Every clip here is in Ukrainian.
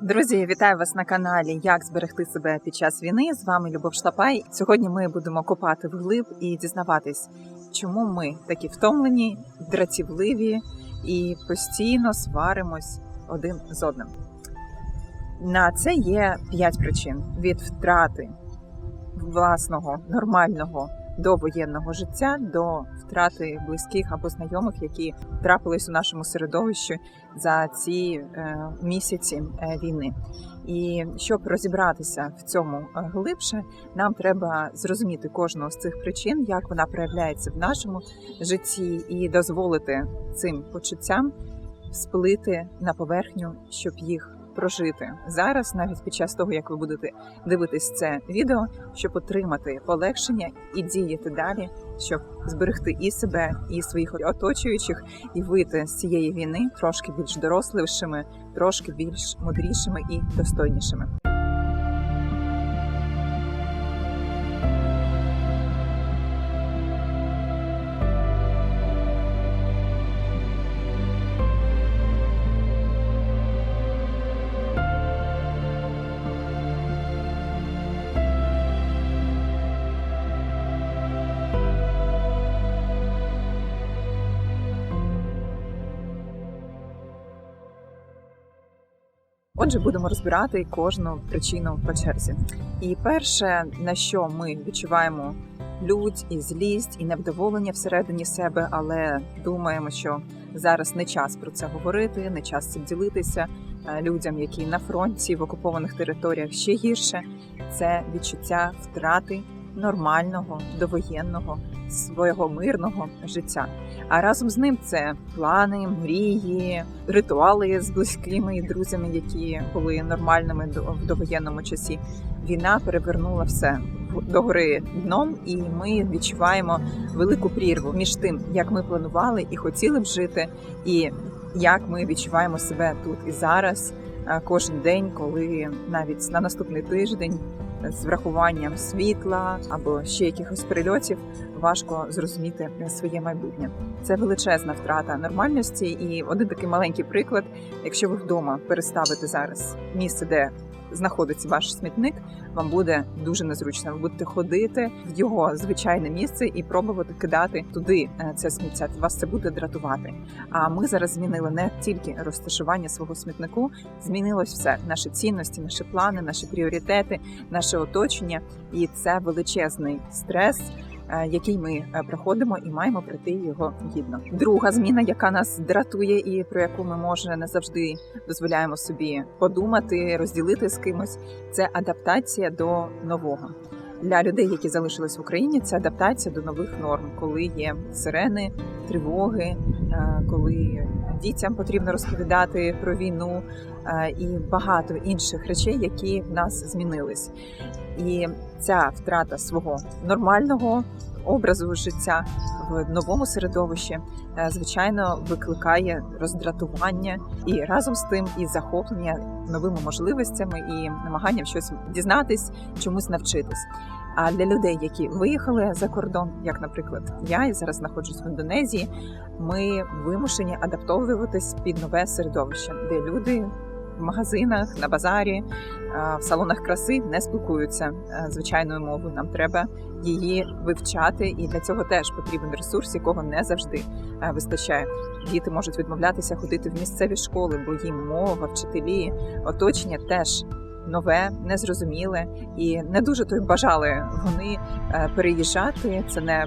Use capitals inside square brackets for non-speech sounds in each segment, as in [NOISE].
Друзі, вітаю вас на каналі Як зберегти себе під час війни. З вами Любов Шлапай. Сьогодні ми будемо копати вглиб і дізнаватись, чому ми такі втомлені, дратівливі і постійно сваримось один з одним. На це є п'ять причин: від втрати власного нормального довоєнного життя до втрати близьких або знайомих, які трапились у нашому середовищі за ці е, місяці е, війни. І щоб розібратися в цьому е, глибше, нам треба зрозуміти кожну з цих причин, як вона проявляється в нашому житті, і дозволити цим почуттям сплити на поверхню, щоб їх прожити зараз, навіть під час того, як ви будете дивитись це відео, щоб отримати полегшення і діяти далі, щоб зберегти і себе, і своїх оточуючих, і вийти з цієї війни трошки більш дорослішими, трошки більш мудрішими і достойнішими. Отже, будемо розбирати кожну причину по черзі. І перше, на що ми відчуваємо лють і злість, і невдоволення всередині себе, але думаємо, що зараз не час про це говорити, не час цим ділитися Е, людям, які на фронті в окупованих територіях ще гірше. Це відчуття втрати нормального довоєнного свого мирного життя. А разом з ним це плани, мрії, ритуали з близькими і друзями, які були нормальними до- в довоєнному часі. Війна перевернула все в- догори дном, і ми відчуваємо велику прірву між тим, як ми планували і хотіли б жити, і як ми відчуваємо себе тут і зараз, кожен день, коли навіть на наступний тиждень з врахуванням світла або ще якихось прильотів важко зрозуміти своє майбутнє. Це величезна втрата нормальності. І один такий маленький приклад: якщо ви вдома переставите зараз місце, де знаходиться ваш смітник, вам буде дуже незручно. Ви будете ходити в його звичайне місце і пробувати кидати туди е, це сміття. Вас це буде дратувати. А ми зараз змінили не тільки розташування свого смітнику, змінилось все: наші цінності, наші плани, наші пріоритети, наше оточення, і це величезний стрес. Е, Який ми е, проходимо і маємо пройти його гідно. Друга зміна, яка нас дратує, і про яку ми може не завжди дозволяємо собі подумати, розділити з кимось, це адаптація до нового. Для людей, які залишились в Україні, це адаптація до нових норм, коли є сирени, тривоги, е, коли дітям потрібно розповідати про війну е, і багато інших речей, які в нас змінились. І ця втрата свого нормального образу життя в новому середовищі, е, звичайно, викликає роздратування і разом з тим і захоплення новими можливостями і намаганням щось дізнатись, чомусь навчитись. А для людей, які виїхали за кордон, як, наприклад, я і зараз знаходжусь в Індонезії, ми вимушені адаптовуватись під нове середовище, де люди в магазинах, на базарі, е, в салонах краси не спілкуються е, звичайною мовою. Нам треба її вивчати, і для цього теж потрібен ресурс, якого не завжди е, вистачає. Діти можуть відмовлятися ходити в місцеві школи, бо їм мова, вчителі, оточення теж. Нове, незрозуміле і не дуже то й бажали вони переїжджати. Це не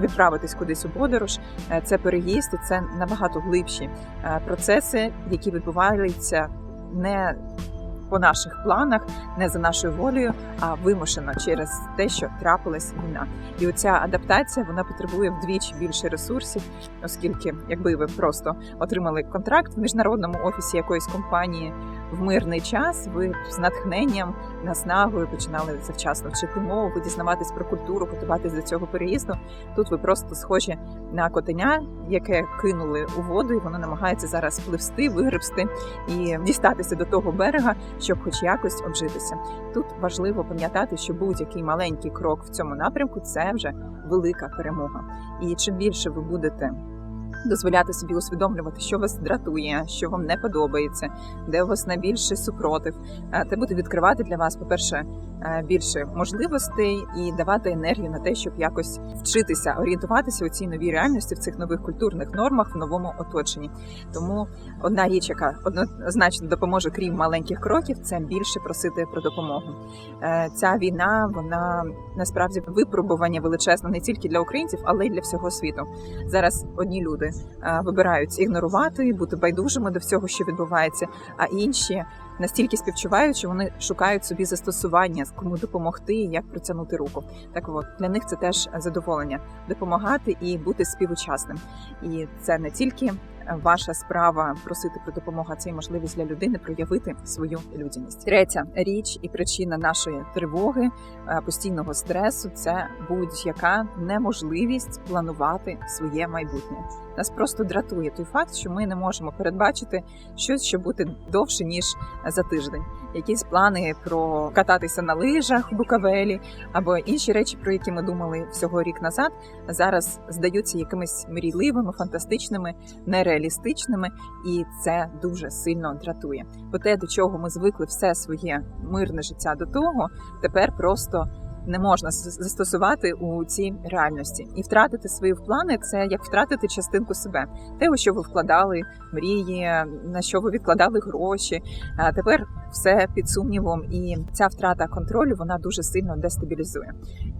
відправитись кудись у подорож, це переїзд, це набагато глибші процеси, які відбуваються не по наших планах, не за нашою волею, а вимушено через те, що трапилась війна. І оця адаптація вона потребує вдвічі більше ресурсів, оскільки, якби ви просто отримали контракт в міжнародному офісі якоїсь компанії в мирний час, ви з натхненням, наснагою починали завчасно вчити мову, дізнаватись про культуру, готуватись до цього переїзду. Тут ви просто схожі на котеня, яке кинули у воду, і воно намагається зараз пливсти, вигребсти і дістатися до того берега, щоб хоч якось обжитися. Тут важливо пам'ятати, що будь-який маленький крок в цьому напрямку це вже велика перемога. І чим більше ви будете дозволяти собі усвідомлювати, що вас дратує, що вам не подобається, де у вас найбільший супротив. Е, Це буде відкривати для вас, по-перше, е, більше можливостей і давати енергію на те, щоб якось вчитися орієнтуватися у цій новій реальності, в цих нових культурних нормах в новому оточенні. Тому одна річ, яка однозначно допоможе, крім маленьких кроків, це більше просити про допомогу. Е, Ця війна, вона насправді випробування величезне не тільки для українців, але й для всього світу. Зараз одні люди вибирають ігнорувати, бути байдужими до всього, що відбувається, а інші настільки співчувають, що вони шукають собі застосування, кому допомогти, як протягнути руку. Так от для них це теж задоволення допомагати і бути співучасним. І це не тільки ваша справа просити про допомогу, це й можливість для людини проявити свою людяність. Третя річ і причина нашої тривоги, е, постійного стресу це будь-яка неможливість планувати своє майбутнє. Нас просто дратує той факт, що ми не можемо передбачити щось, що буде довше ніж за тиждень. Якісь плани про кататися на лижах в Букавелі або інші речі, про які ми думали всього рік назад, зараз здаються якимись мрійливими, фантастичними, нереалістичними, і це дуже сильно дратує. Бо те, до чого ми звикли все своє мирне життя до того, тепер просто не можна застосувати у цій реальності і втратити свої плани це як втратити частинку себе, те, у що ви вкладали мрії, на що ви відкладали гроші. Тепер все під сумнівом, і ця втрата контролю вона дуже сильно дестабілізує.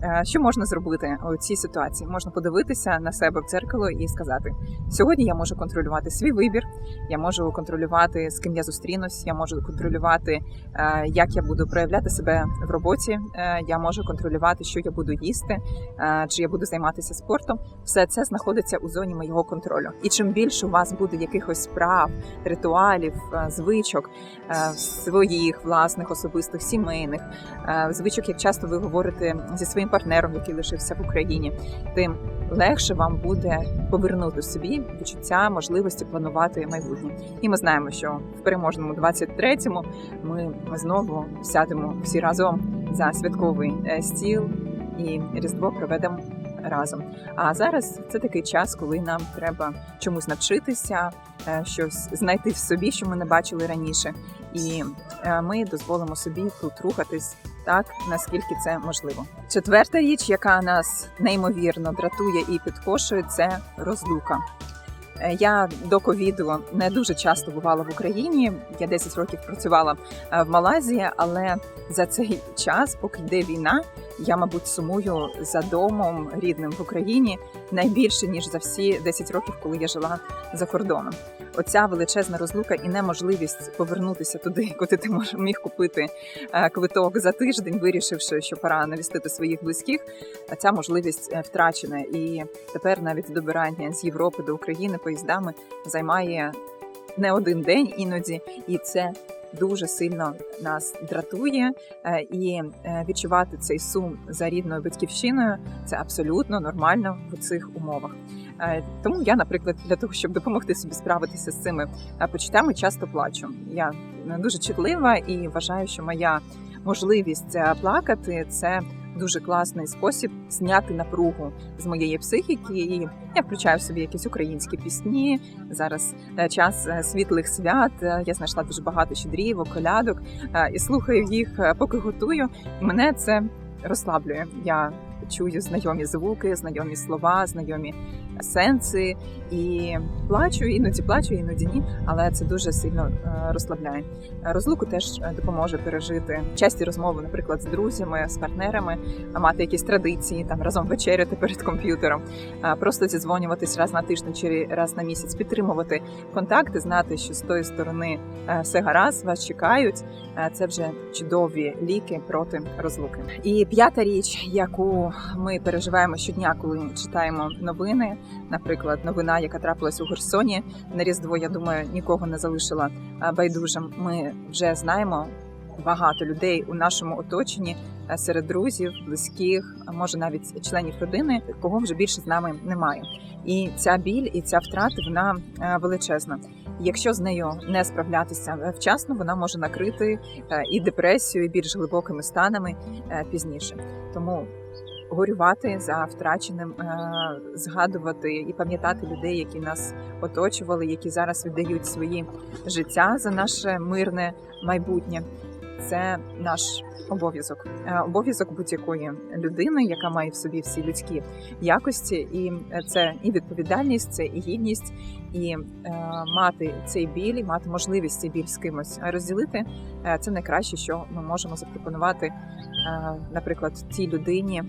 Е, Що можна зробити у цій ситуації? Можна подивитися на себе в дзеркало і сказати: сьогодні я можу контролювати свій вибір, я можу контролювати з ким я зустрінусь, я можу контролювати, е, як я буду проявляти себе в роботі. е, Я можу контролювати, що я буду їсти, е, чи я буду займатися спортом. Все це знаходиться у зоні моєго контролю. І чим більше у вас буде якихось справ, ритуалів, е, звичок е, своїх власних особистих сімейних звичок, як часто ви говорите зі своїм партнером, який лишився в Україні, тим легше вам буде повернути собі відчуття можливості планувати майбутнє. І ми знаємо, що в переможному 23-му ми знову сядемо всі разом за святковий е, стіл і різдво проведемо разом. А зараз це такий час, коли нам треба чомусь навчитися, е, щось знайти в собі, що ми не бачили раніше, і е, ми дозволимо собі тут рухатись так, наскільки це можливо. Четверта річ, яка нас неймовірно дратує і підкошує, це розлука. Е, Я до ковіду не дуже часто бувала в Україні. Я 10 років працювала е, в Малайзії, але за цей час, поки йде війна, я, мабуть, сумую за домом рідним в Україні найбільше ніж за всі 10 років, коли я жила за кордоном. Оця величезна розлука і неможливість повернутися туди, [LAUGHS] куди ти міг купити е, квиток за тиждень, вирішивши, що пора навістити своїх близьких. Ця можливість втрачена, і тепер навіть добирання з Європи до України поїздами займає не один день іноді, і це дуже сильно нас дратує. Е, І е, відчувати цей сум за рідною батьківщиною це абсолютно нормально в цих умовах. Е, Тому я, наприклад, для того, щоб допомогти собі справитися з цими почуттями, часто плачу. Я дуже чутлива і вважаю, що моя можливість плакати це дуже класний спосіб зняти напругу з моєї психіки. І я включаю в собі якісь українські пісні. Зараз е, час е, світлих свят. Е, Я знайшла дуже багато щедрівок, колядок і слухаю їх, поки готую. І мене це розслаблює. Я чую знайомі звуки, знайомі слова, знайомі сенси і плачу, іноді плачу, іноді ні, але це дуже сильно е, розслабляє. Розлуку теж е, допоможе пережити часті розмови, наприклад, з друзями, з партнерами, мати якісь традиції, там разом вечеряти перед комп'ютером, е, просто зідзвонюватись раз на тиждень чи раз на місяць, підтримувати контакти, знати, що з тої сторони все гаразд, вас чекають. Це вже чудові ліки проти розлуки. І п'ята річ, яку ми переживаємо щодня, коли читаємо новини. Наприклад, новина, яка трапилась у Херсоні на Різдво, я думаю, нікого не залишила байдужим. Ми вже знаємо багато людей у нашому оточенні серед друзів, близьких, може навіть членів родини, кого вже більше з нами немає. І ця біль і ця втрата вона величезна. Якщо з нею не справлятися вчасно, вона може накрити і депресію, і більш глибокими станами пізніше. Тому горювати за втраченим, е, згадувати і пам'ятати людей, які нас оточували, які зараз віддають свої життя за наше мирне майбутнє. Це наш обов'язок, Е, обов'язок будь-якої людини, яка має в собі всі людські якості, і це і відповідальність, це і гідність, і е, мати цей біль, і мати можливість цей біль з кимось розділити. е, Це найкраще, що ми можемо запропонувати, е, наприклад, тій людині,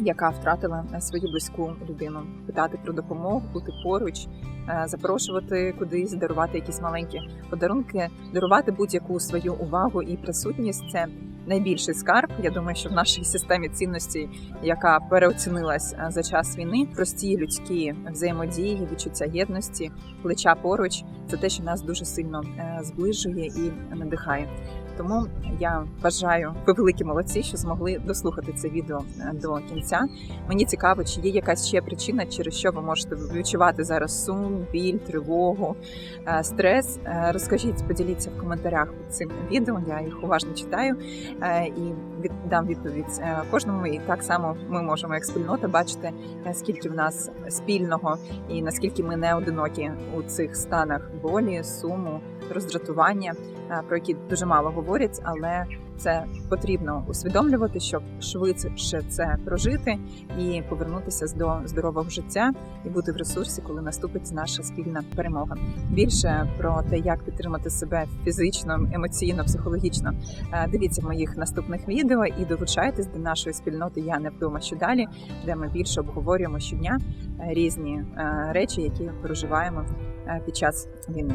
яка втратила е, свою близьку людину, питати про допомогу, бути поруч, е, запрошувати кудись, дарувати якісь маленькі подарунки, дарувати будь-яку свою увагу і присутність. Це найбільший скарб. Я думаю, що в нашій системі цінностей, яка переоцінилась е, за час війни, прості людські взаємодії, відчуття єдності, плеча поруч це те, що нас дуже сильно зближує і надихає. Тому я вважаю, ви великі молодці, що змогли дослухати це відео е, до кінця. Мені цікаво, чи є якась ще причина, через що ви можете відчувати зараз сум, біль, тривогу, е, стрес. Е, Розкажіть, поділіться в коментарях під цим відео. Я їх уважно читаю і віддам відповідь кожному. І так само ми можемо, як спільнота, бачити, скільки в нас спільного і наскільки ми не одинокі у цих станах болі, суму, роздратування, е, про які дуже мало говорять, але це потрібно усвідомлювати, щоб швидше це прожити і повернутися до здорового життя і бути в ресурсі, коли наступить наша спільна перемога. Більше про те, як підтримати себе фізично, емоційно, психологічно. е, Дивіться в моїх наступних відео і долучайтесь до нашої спільноти. Я не вдома що далі, де ми більше обговорюємо щодня е, різні речі, які переживаємо е, під час війни.